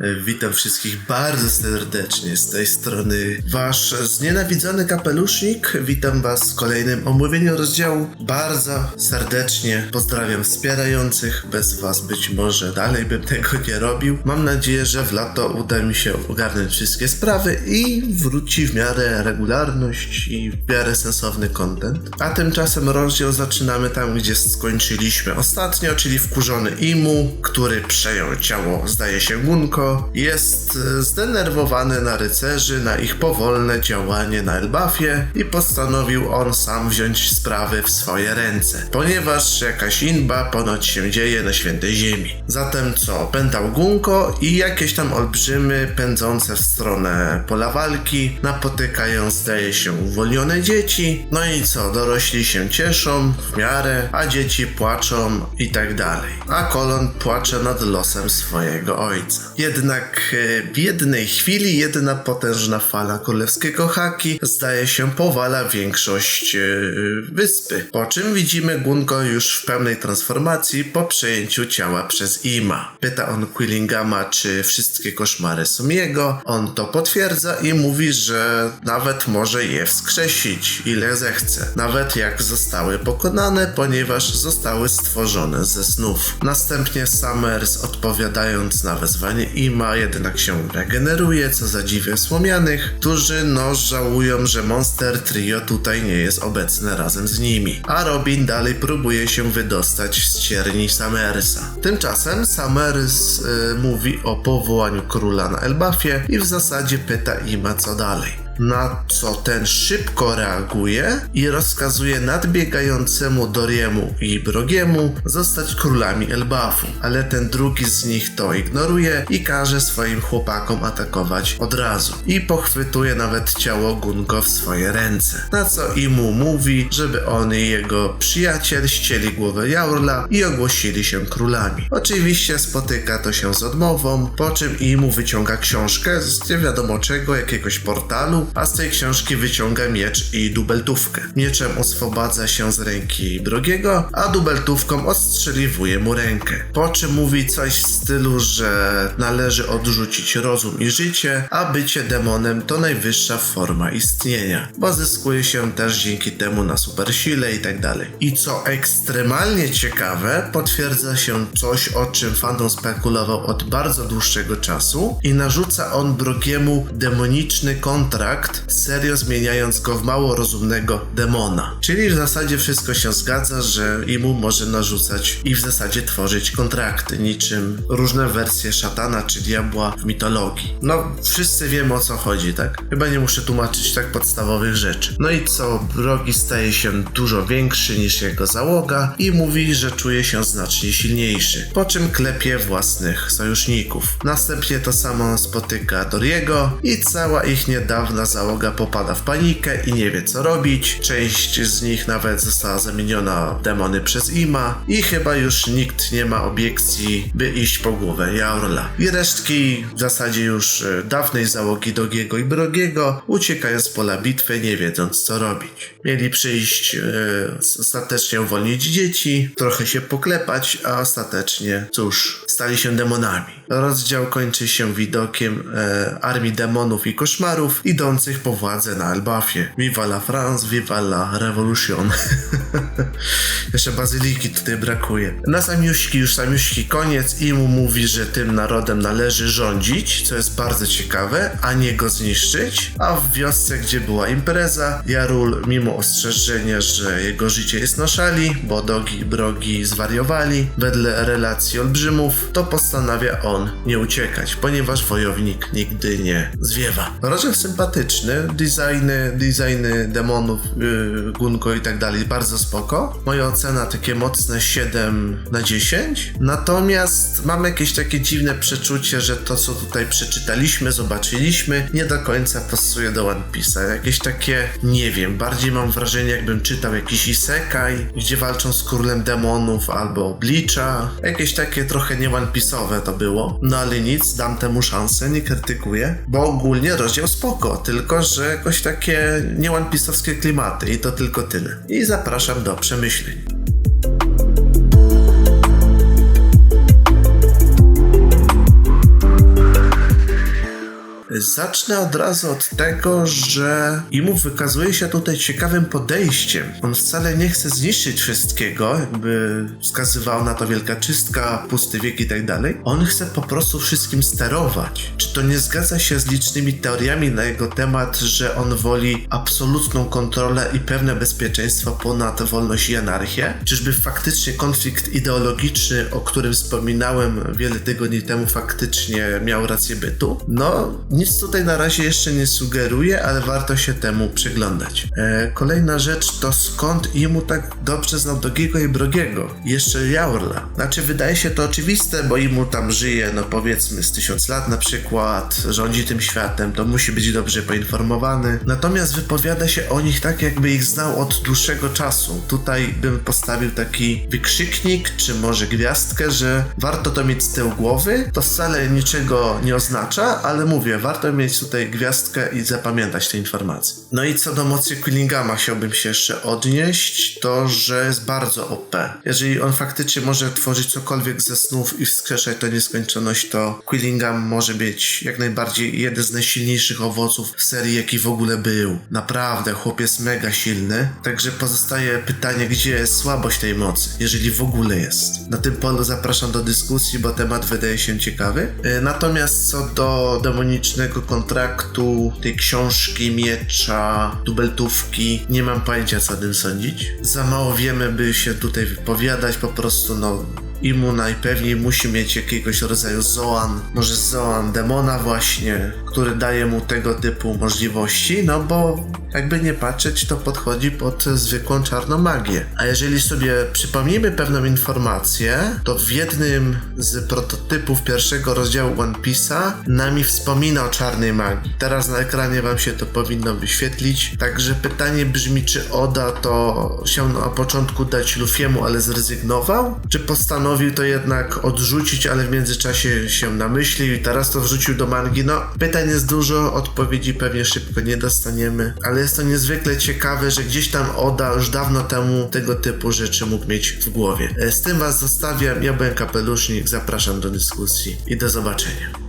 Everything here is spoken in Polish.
E, Witam wszystkich bardzo serdecznie z tej strony wasz znienawidzony kapelusznik. Witam was w kolejnym omówieniu rozdziału. Bardzo serdecznie pozdrawiam wspierających. Bez was być może dalej bym tego nie robił. Mam nadzieję, że w lato uda mi się ogarnąć wszystkie sprawy i wróci w miarę regularność i w miarę sensowny content. A tymczasem rozdział zaczynamy tam, gdzie skończyliśmy ostatnio, czyli wkurzony Imu, który przejął ciało, zdaje się, Gunko, jest e, zdenerwowany na rycerzy, na ich powolne działanie na Elbafie i postanowił on sam wziąć sprawy w swoje ręce, ponieważ jakaś inba ponoć się dzieje na świętej ziemi. Zatem co, pętał Gunko i jakieś tam olbrzymy pędzące w stronę pola walki, napotykają zdaje się uwolnione dzieci, no i co, dorośli się cieszą w miarę, a dzieci płaczą i tak dalej. A Kolon płacze nad losem swojego ojca. Jednak e, w jednej chwili jedna potężna fala królewskiego haki zdaje się powala większość e, wyspy. Po czym widzimy Gungo już w pełnej transformacji po przejęciu ciała przez Ima. Pyta on Quillingama, czy wszystkie koszmary są jego. On to potwierdza i mówi, że nawet może je wskrzesić, ile zechce. Nawet jak zostały pokonane, ponieważ zostały stworzone ze snów. Następnie Summers odpowiadając na wezwanie Ima jednak się regeneruje, co zadziwia słomianych, którzy no żałują, że Monster Trio tutaj nie jest obecne razem z nimi. A Robin dalej próbuje się wydostać z cierni Summersa. Tymczasem Summers y, mówi o powołaniu króla na Elbafie i w zasadzie pyta Ima co dalej. Na co ten szybko reaguje i rozkazuje nadbiegającemu Doriemu i Brogiemu zostać królami Elbafu, ale ten drugi z nich to ignoruje i każe swoim chłopakom atakować od razu. I pochwytuje nawet ciało Gungo w swoje ręce. Na co Imu mówi, żeby on i jego przyjaciel ścieli głowę Jaurla i ogłosili się królami. Oczywiście spotyka to się z odmową, po czym Imu wyciąga książkę z nie wiadomo czego, jakiegoś portalu, a z tej książki wyciąga miecz i dubeltówkę. Mieczem oswobadza się z ręki Brogiego, a dubeltówką ostrzeliwuje mu rękę. Po czym mówi coś w stylu, że należy odrzucić rozum i życie, a bycie demonem to najwyższa forma istnienia, bo zyskuje się też dzięki temu na supersile i tak dalej. I co ekstremalnie ciekawe, potwierdza się coś, o czym fandom spekulował od bardzo dłuższego czasu i narzuca on Brogiemu demoniczny kontrakt, serio zmieniając go w mało rozumnego demona. Czyli w zasadzie wszystko się zgadza, że Imu może narzucać i w zasadzie tworzyć kontrakty, niczym różne wersje szatana czy diabła w mitologii. No, wszyscy wiemy o co chodzi, tak? Chyba nie muszę tłumaczyć tak podstawowych rzeczy. No i co, Brogi staje się dużo większy niż jego załoga i mówi, że czuje się znacznie silniejszy, po czym klepie własnych sojuszników. Następnie to samo spotyka Doriego i cała ich niedawna załoga popada w panikę i nie wie co robić. Część z nich nawet została zamieniona w demony przez Ima i chyba już nikt nie ma obiekcji, by iść po głowę Jaurla. I resztki w zasadzie już e, dawnej załogi Dogiego i Brogiego uciekają z pola bitwy, nie wiedząc co robić. Mieli przyjść e, ostatecznie uwolnić dzieci, trochę się poklepać, a ostatecznie, cóż, stali się demonami. Rozdział kończy się widokiem e, armii demonów i koszmarów idących po władzę na Elbafie. Viva la France, viva la revolution. Jeszcze bazyliki tutaj brakuje. Na samiuśki, już samiuśki koniec i mu mówi, że tym narodem należy rządzić, co jest bardzo ciekawe, a nie go zniszczyć. A w wiosce, gdzie była impreza, Jarul, mimo ostrzeżenia, że jego życie jest na szali, bo dogi i brogi zwariowali, wedle relacji olbrzymów, to postanawia on nie uciekać, ponieważ wojownik nigdy nie zwiewa. Rozdział sympatyczny, designy, designy demonów, yy, Gunko i tak dalej, bardzo spoko. Moja ocena takie mocne 7 na 10. Natomiast mam jakieś takie dziwne przeczucie, że to co tutaj przeczytaliśmy, zobaczyliśmy, nie do końca pasuje do One Piece'a. Jakieś takie, nie wiem, bardziej mam wrażenie jakbym czytał jakiś isekai, gdzie walczą z królem demonów albo Bleacha. Jakieś takie trochę nie One Piece'owe to było. No ale nic, dam temu szansę, nie krytykuję, bo ogólnie rozdział spoko, tylko że jakoś takie nie klimaty i to tylko tyle. I zapraszam do przemyśleń. Zacznę od razu od tego, że Imu wykazuje się tutaj ciekawym podejściem. On wcale nie chce zniszczyć wszystkiego, jakby wskazywała na to wielka czystka, pusty wiek i tak dalej. On chce po prostu wszystkim sterować. Czy to nie zgadza się z licznymi teoriami na jego temat, że on woli absolutną kontrolę i pewne bezpieczeństwo ponad wolność i anarchię? Czyżby faktycznie konflikt ideologiczny, o którym wspominałem wiele tygodni temu, faktycznie miał rację bytu? No, nic tutaj na razie jeszcze nie sugeruje, ale warto się temu przyglądać. E, kolejna rzecz to skąd Imu tak dobrze znał Dogiego i Brogiego? Jeszcze Jaurla. Znaczy, wydaje się to oczywiste, bo Imu tam żyje, no powiedzmy, z tysiąc lat na przykład, rządzi tym światem, to musi być dobrze poinformowany. Natomiast wypowiada się o nich tak, jakby ich znał od dłuższego czasu. Tutaj bym postawił taki wykrzyknik, czy może gwiazdkę, że warto to mieć z tyłu głowy. To wcale niczego nie oznacza, ale mówię, warto mieć tutaj gwiazdkę i zapamiętać te informacje. No i co do mocy Quillingama chciałbym się jeszcze odnieść, to że jest bardzo OP. Jeżeli on faktycznie może tworzyć cokolwiek ze snów i wskrzeszać to nieskończoność, to Quillingam może być jak najbardziej jeden z najsilniejszych owoców w serii, jaki w ogóle był. Naprawdę, chłop jest mega silny. Także pozostaje pytanie, gdzie jest słabość tej mocy, jeżeli w ogóle jest. Na tym polu zapraszam do dyskusji, bo temat wydaje się ciekawy. E, Natomiast co do demonicznego kontraktu, tej książki, miecza, dubeltówki, nie mam pojęcia co o tym sądzić. Za mało wiemy, by się tutaj wypowiadać, po prostu no Imu najpewniej musi mieć jakiegoś rodzaju zoan, może zoan demona właśnie, który daje mu tego typu możliwości, no bo jakby nie patrzeć, to podchodzi pod zwykłą czarną magię. A jeżeli sobie przypomnimy pewną informację, to w jednym z prototypów pierwszego rozdziału One Piece'a nami wspomina o czarnej magii. Teraz na ekranie wam się to powinno wyświetlić. Także pytanie brzmi, czy Oda to chciał na początku dać Lufiemu, ale zrezygnował? Czy postanowił to jednak odrzucić, ale w międzyczasie się namyślił i teraz to wrzucił do mangi? No, pytań jest dużo, odpowiedzi pewnie szybko nie dostaniemy, ale jest to niezwykle ciekawe, że gdzieś tam Oda już dawno temu tego typu rzeczy mógł mieć w głowie. E, Z tym was zostawiam, ja byłem Kapelusznik, zapraszam do dyskusji i do zobaczenia.